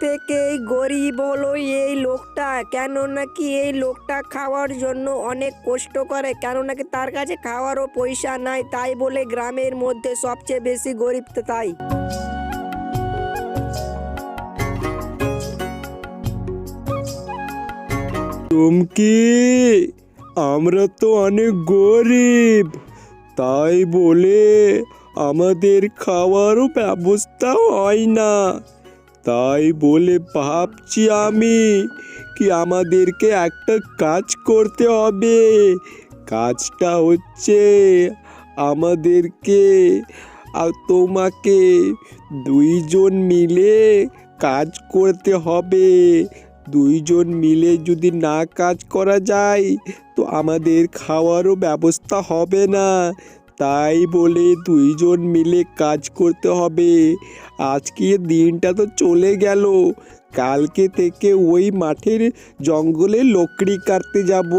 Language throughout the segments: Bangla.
থেকেই গরিব হলো এই লোকটা। কেন নাকি এই লোকটা খাওয়ার জন্য অনেক কষ্ট করে? কেন নাকি তার কাছে খাওয়ারও পয়সা নাই? তাই বলে গ্রামের মধ্যে সবচেয়ে বেশি গরিব তাই। চুমকি, আমরা তো অনেক গরিব। তাই বলে আমাদের খাওয়ারও ব্যবস্থা হয় না। তাই বলে ভাবছি আমি কি আমাদেরকে একটা কাজ করতে হবে। কাজটা হচ্ছে আমাদেরকে আর তোমাকে দুইজন মিলে কাজ করতে হবে। দুইজন মিলে যদি না কাজ করা যায় তো আমাদের খাওয়ারও ব্যবস্থা হবে না। তাই বলে দুইজন মিলে কাজ করতে হবে। আজকে দিনটা তো চলে গেল। কালকে থেকে ওই মাঠের জঙ্গলে লকড়ি কাটতে যাব।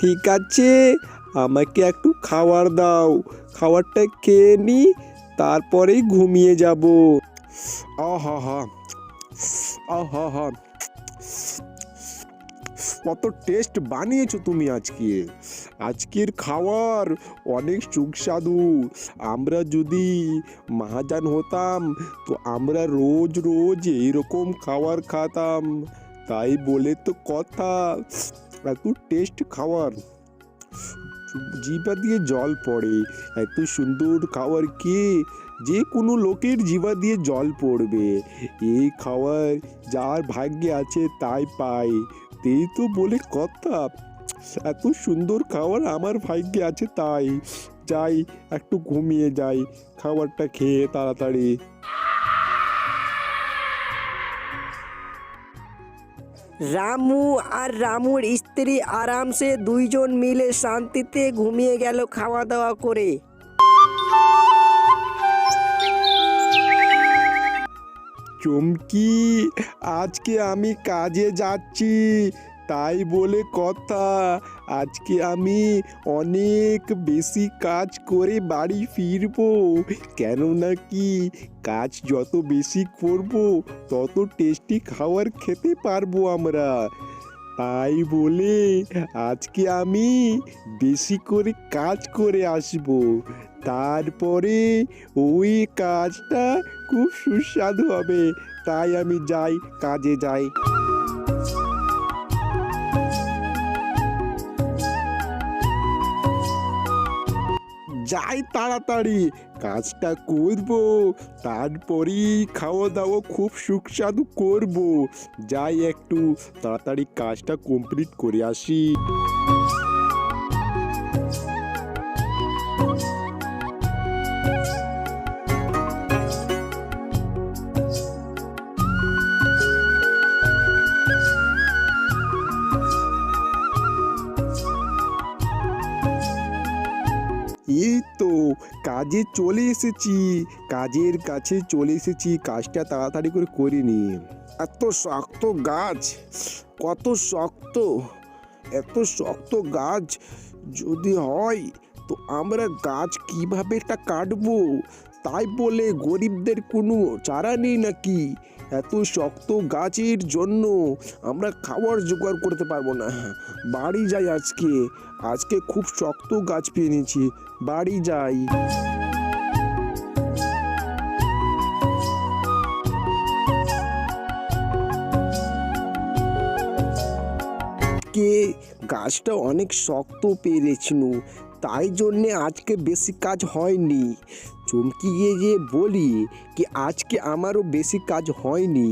ঠিক আছে? আমাকে একটু খাবার দাও। খাবারটা খেয়ে নি, তারপরেই ঘুমিয়ে যাব। আহা হা। আহা হা। কত টেস্ট বানিয়েছো তুমি আজকে? আজকের খাবার অনেক সুস্বাদু। আমরা যদি মহাজান হতাম, তো আমরা রোজ রোজ এইরকম খাবার খাতাম। তাই বলে তো কথা, এত টেস্ট খাওয়ার। জিভা দিয়ে জল পড়ে। এত সুন্দর খাবার কে? যে কোনো লোকের জিভা দিয়ে জল পড়বে। এই খাবার যার ভাগ্যে আছে তাই পায়। এই তো বলে কথা। এত সুন্দর খাবার আমার ভাগ্যে আছে তাই। যাই, একটু ঘুমিয়ে যাই। খাবারটা খেয়ে তাড়াতাড়ি। রামু আর রামুর স্ত্রী আরামসে দুইজন মিলে শান্তিতে ঘুমিয়ে গেল খাওয়া দাওয়া করে। চমকি, আজকে আমি কাজে যাচ্ছি, তাই বলে কথা। আজকে আমি অনেক বেশি কাজ করে বাড়ি ফিরব কেন নাকি কাজ যত বেশি করব, তত টেস্টি খাবার খেতে পারব আমরা। তাই বলে আজকে আমি বেশি করে কাজ করে আসব। তারপরে ওই কাজটা খুব সুস্বাদু হবে, তাই আমি যাই, কাজে যাই। যাই তাড়াতাড়ি, কাজটা করব, তারপরেই খাওয়া দাওয়া খুব সুস্বাদু করব। যাই একটু তাড়াতাড়ি কাজটা কমপ্লিট করে আসি। কাজে চলে এসেছি। কাজের কাছে চলে এসেছি। কাজটা তাড়াতাড়ি করে করে করিনি এত শক্ত গাছ। কত শক্ত। এত শক্ত গাছ যদি হয়, তো আমরা গাছ কীভাবে এটা কাটবো? তাই বলে গরিবদের কোনো চারা নেই নাকি? এত শক্ত গাছের জন্য আমরা খাবার জোগাড় করতে পারব না। বাড়ি যাই আজকে। আজকে খুব শক্ত গাছ পেয়ে নিয়েছি। বাড়ি যাই। গাছটা অনেক শক্ত পেরেছিল, তাই জন্যে আজকে বেশি কাজ হয়নি। চমকি গিয়ে বলি কি, আজকে আমারও বেশি কাজ হয়নি।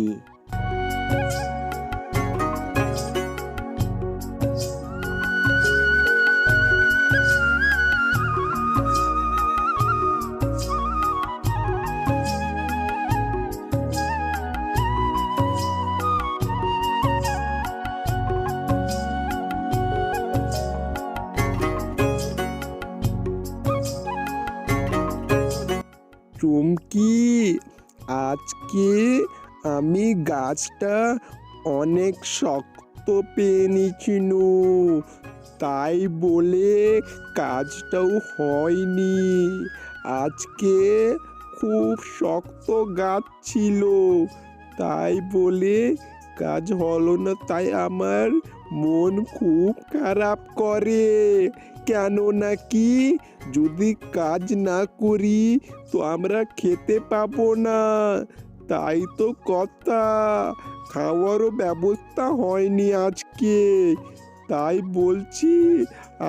চমকি। আজকে আমি গাছটা অনেক শক্ত পেয়ে নিছিল তাই বলে কাজটাও হয়নি। আজকে খুব শক্ত গাছ ছিল। তাই বলে কাজ হলো না, তাই আমার মন খুব খারাপ করে। কেন নাকি? যদি কাজ না করি, তো আমরা খেতে পাবো না। তাই তো কথা। খাওয়ারও ব্যবস্থা হয়নি আজকে। তাই বলছি,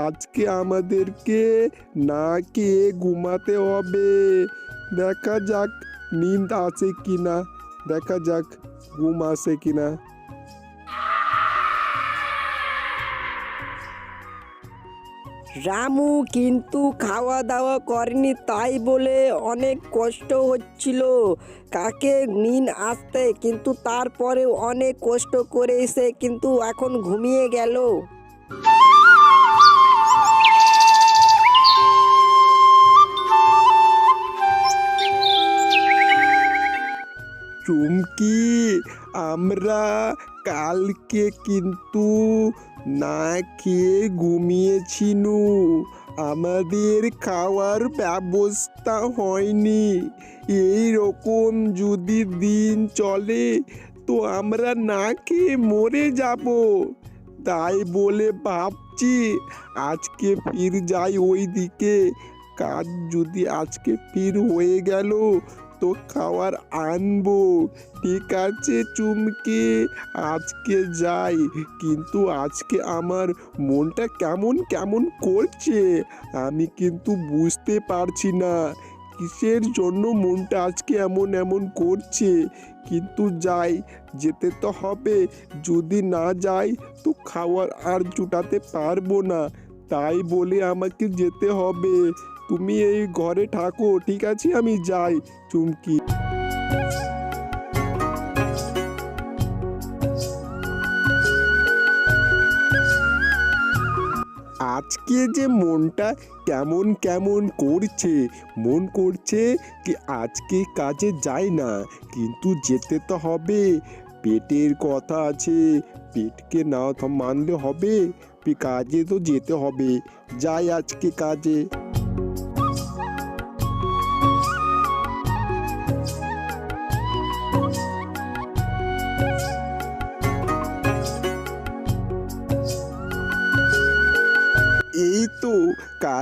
আজকে আমাদেরকে না খেয়ে ঘুমাতে হবে। দেখা যাক, নিন্দ আছে কি না দেখা যাক, ঘুম আসে কিনা। রামু কিন্তু খাওয়া দাওয়া করেনি তাই বলে অনেক কষ্ট হচ্ছিল। কাকে নিন আসতে, কিন্তু তারপরে অনেক কষ্ট করে এসে কিন্তু এখন ঘুমিয়ে গেল। চুমকি, আমরা কালকে কিন্তু না খেয়ে ঘুমিয়েছিনু। আমাদের খাওয়ার ব্যবস্থা হয়নি। এই রকম যদি দিন চলে, তো আমরা না খেয়ে মরে যাব। তাই বলে ভাবছি আজকে ফির যাই ওই দিকে কাজ যদি আজকে ফির হয়ে গেল তো খাওয়ার আনব। ঠিক আছে, চুমকে। আজকে যাই। কিন্তু আজকে আমার মনটা কেমন কেমন করছে? আমি কিন্তু বুঝতে পারছি না। কিসের জন্য মনটা আজকে এমন এমন করছে? কিন্তু যাই, যেতে তো হবে। যদি না যাই, তো খাওয়ার আর জুটাতে পারব না। তাই বলে আমাকে যেতে হবে। তুমি এই ঘরে থাকো, ঠিক আছে? আমি যাই। চুমকি। আজকে যে মনটা কেমন কেমন করছে, মন করছে কি আজকে কাজে যাই না, কিন্তু যেতে তো হবে। পেটের কথা আছে, পেটকে না মানলে হবে, কাজে তো যেতে হবে। যাই আজকে কাজে।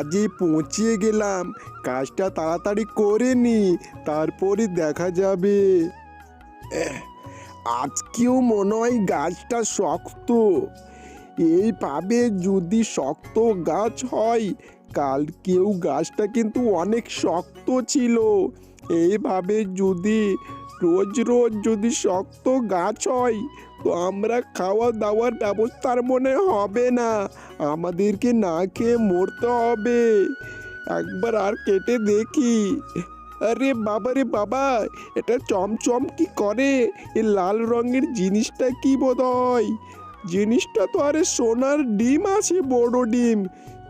কাজে পৌঁছিয়ে গেলাম। কাজটা তাড়াতাড়ি করে নি তারপরে দেখা যাবে। আজকেও মনে হয় গাছটা শক্ত। এইভাবে যদি শক্ত গাছ হয়, কালকেও গাছটা কিন্তু অনেক শক্ত ছিল। এইভাবে যদি রোজ রোজ যদি শক্ত গাছ হয়, তো আমরা খাওয়া দাওয়ার ব্যবস্থার মনে হবে না। আমাদেরকে না খেয়ে মরতে হবে। একবার আর কেটে দেখি। আরে বাবা রে বাবা, এটা চমচম কি করে? এ লাল রঙের জিনিসটা কি বোধ হয় জিনিসটা তো আরে সোনার ডিম আছে, বড় ডিম।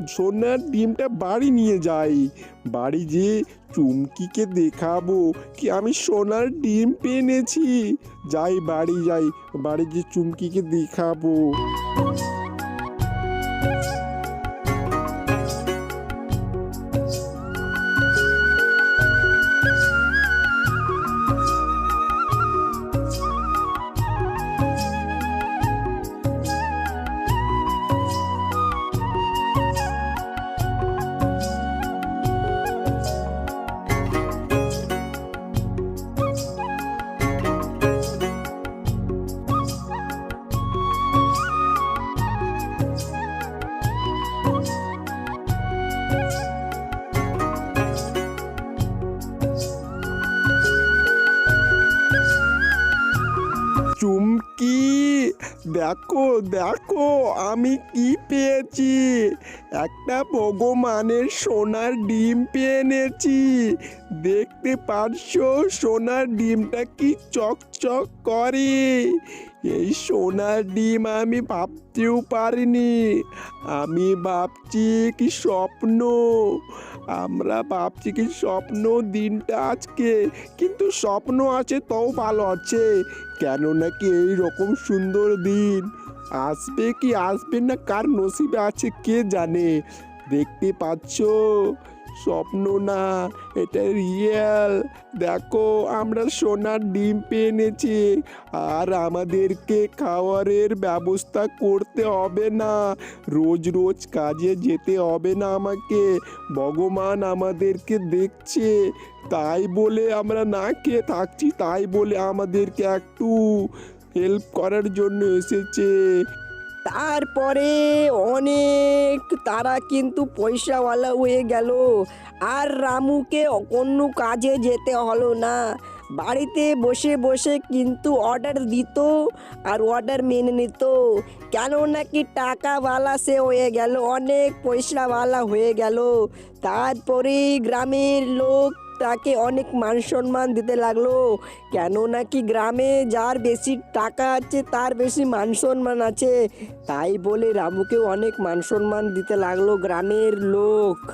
সোনার ডিমটা বাড়ি নিয়ে যাই। বাড়ি যে চুমকিকে দেখাবো কি আমি সোনার ডিম পেনেছি? যাই বাড়ি যাই, বাড়ি যে চুমকিকে দেখাবো। দেখো দেখো আমি কি পেয়েছি? একটা ভগবানের সোনার ডিম পেয়ে এনেছি। দেখতে পারছ? সোনার ডিমটা কি চকচক করে। এই সোনার ডিম আমি ভাবতেও পারিনি। আমি ভাবছি কি স্বপ্ন। আমরা ভাবছি কি স্বপ্ন দিনটা আজকে। কিন্তু স্বপ্ন আছে, তাও ভালো আছে। কেন নাকি এই রকম সুন্দর দিন? আসবে কি আসবে না, কার নসিবে আছে কে জানে? দেখতে পাচ্ছ? স্বপ্ন না, এটা রিয়েল দেখো, আমরা সোনার ডিম পেয়ে এনেছি। আর আমাদেরকে খাওয়ারের ব্যবস্থা করতে হবে না। রোজ রোজ কাজে যেতে হবে না আমাকে। ভগবান আমাদেরকে দেখছে। তাই বলে আমরা না খেয়ে থাকছি, তাই বলে আমাদেরকে একটু হেল্প করার জন্য এসেছে। তারপরে অনেক তারা কিন্তু পয়সাওয়ালা হয়ে গেল। আর রামুকে অন্য কাজে যেতে হলো না। বাড়িতে বসে বসে কিন্তু অর্ডার দিত আর অর্ডার মেনে নিত। কেন নাকি টাকাওয়ালা সে হয়ে গেল, অনেক পয়সাওয়ালা হয়ে গেল। তারপরে গ্রামের লোক তাকে অনেক মান সম্মান দিতে লাগল। কেন নাকি গ্রামে যার বেশি টাকা আছে, তার বেশি মান সম্মান আছে। তাই বলে রামুকেও অনেক মান সম্মান দিতে লাগল গ্রামের লোক।